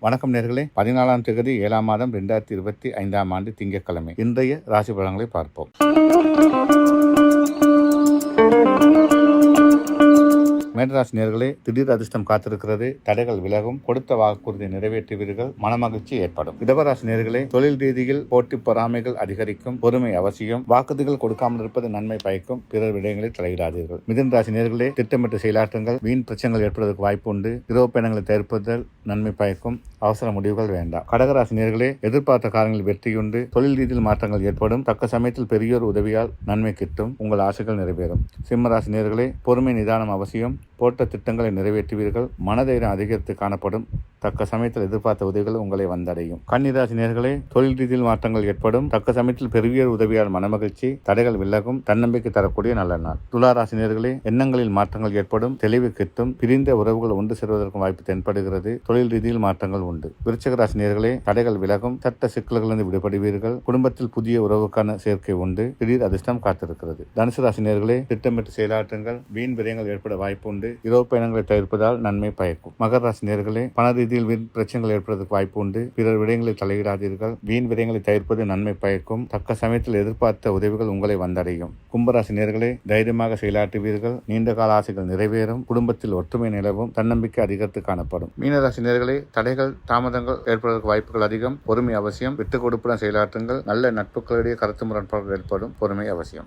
வணக்கம் நேர்களே. பதினாலாம் தேதி ஏழாம் மாதம் ரெண்டாயிரத்தி இருபத்தி ஐந்தாம் ஆண்டு திங்கட்கிழமை. இன்றைய ராசி பலன்களை பார்ப்போம். மேடராசி நேர்களே திடீர் அதிர்ஷ்டம் காத்திருக்கிறது. தடைகள் விலகும். கொடுத்த வாக்குறுதி நிறைவேற்றுவீர்கள். மனமகிழ்ச்சி ஏற்படும். இடவராசி நேர்களே தொழில் ரீதியில் போட்டி பொறாமைகள் அதிகரிக்கும். பொறுமை அவசியம். வாக்குறுதிகள் கொடுக்காமல் இருப்பது நன்மை பயக்கும். பிறர் விடயங்களில் தலையிடாதீர்கள். மிதன் ராசி நேர்களே திட்டமிட்டு செயலாற்றுங்கள். வீண் பிரச்சனைகள் ஏற்படுவதற்கு வாய்ப்பு உண்டு. இரவு பயணங்களை தவிர்ப்பதில் நன்மை பயக்கும். அவசர முடிவுகள் வேண்டாம். கடகராசி நேர்களே எதிர்பார்த்த காரியங்களில் வெற்றியுண்டு. தொழில் ரீதியில் மாற்றங்கள் ஏற்படும். தக்க சமயத்தில் பெரியோர் உதவியால் நன்மை கிட்டும். உங்கள் ஆசைகள் நிறைவேறும். சிம்மராசி நேர்களே பொறுமை நிதானம் அவசியம். போட்ட திட்டங்களை நிறைவேற்றுவீர்கள். மனதைரியம் அதிகரித்து காணப்படும். தக்க சமயத்தில் எதிர்பார்த்த உதவிகள் உங்களை வந்தடையும். கன்னிராசி நேர்களே தொழில் ரீதியில் மாற்றங்கள் ஏற்படும். தக்க சமயத்தில் பெருவியர் உதவியால் மனமகிழ்ச்சி தடைகள் விலகும். தன்னம்பிக்கை தரக்கூடிய நல்ல நாள். துளாராசி நேர்களே எண்ணங்களில் மாற்றங்கள் ஏற்படும். தெளிவு கிட்டும். பிரிந்த உறவுகள் ஒன்று சேர்வதற்கும் வாய்ப்பு தென்படுகிறது. தொழில் ரீதியில் மாற்றங்கள் உண்டு. விருச்சக ராசி நேர்களே தடைகள் விலகும். சட்ட சிக்கல்களிலிருந்து விடுபடுவீர்கள். குடும்பத்தில் புதிய உறவுக்கான சேர்க்கை உண்டு. திடீர் அதிர்ஷ்டம் காத்திருக்கிறது. தனுசு ராசி நேர்களே திட்டமிட்டு செயலாற்றுங்கள். வீண் விரயங்கள் ஏற்பட வாய்ப்பு உண்டு. இரவு பயணங்களை தவிர்ப்பதால் நன்மை பயக்கும். மகர ராசி நேர்களே பண ரீதியில் வீண் பிரச்சனைகள் ஏற்படுவதற்கு வாய்ப்பு உண்டு. பிறர் விடயங்களை தலையிடாதீர்கள். வீண் விடயங்களை தவிர்ப்பது நன்மை பயக்கும். தக்க சமயத்தில் எதிர்பார்த்த உதவிகள் உங்களை வந்தடையும். கும்பராசி நேர்களே தைரியமாக செயலாற்றுவீர்கள். நீண்ட கால ஆசைகள் நிறைவேறும். குடும்பத்தில் ஒற்றுமை நிலவும். தன்னம்பிக்கை அதிகரித்து காணப்படும். மீனராசி நேர்களே தடைகள் தாமதங்கள் ஏற்படுவதற்கு வாய்ப்புகள் அதிகம். பொறுமை அவசியம். விட்டுக் கொடுப்புடன் செயலாற்றுங்கள். நல்ல நட்புகளிடையே கருத்து முரண்பாடுகள் ஏற்படும். பொறுமை அவசியம்.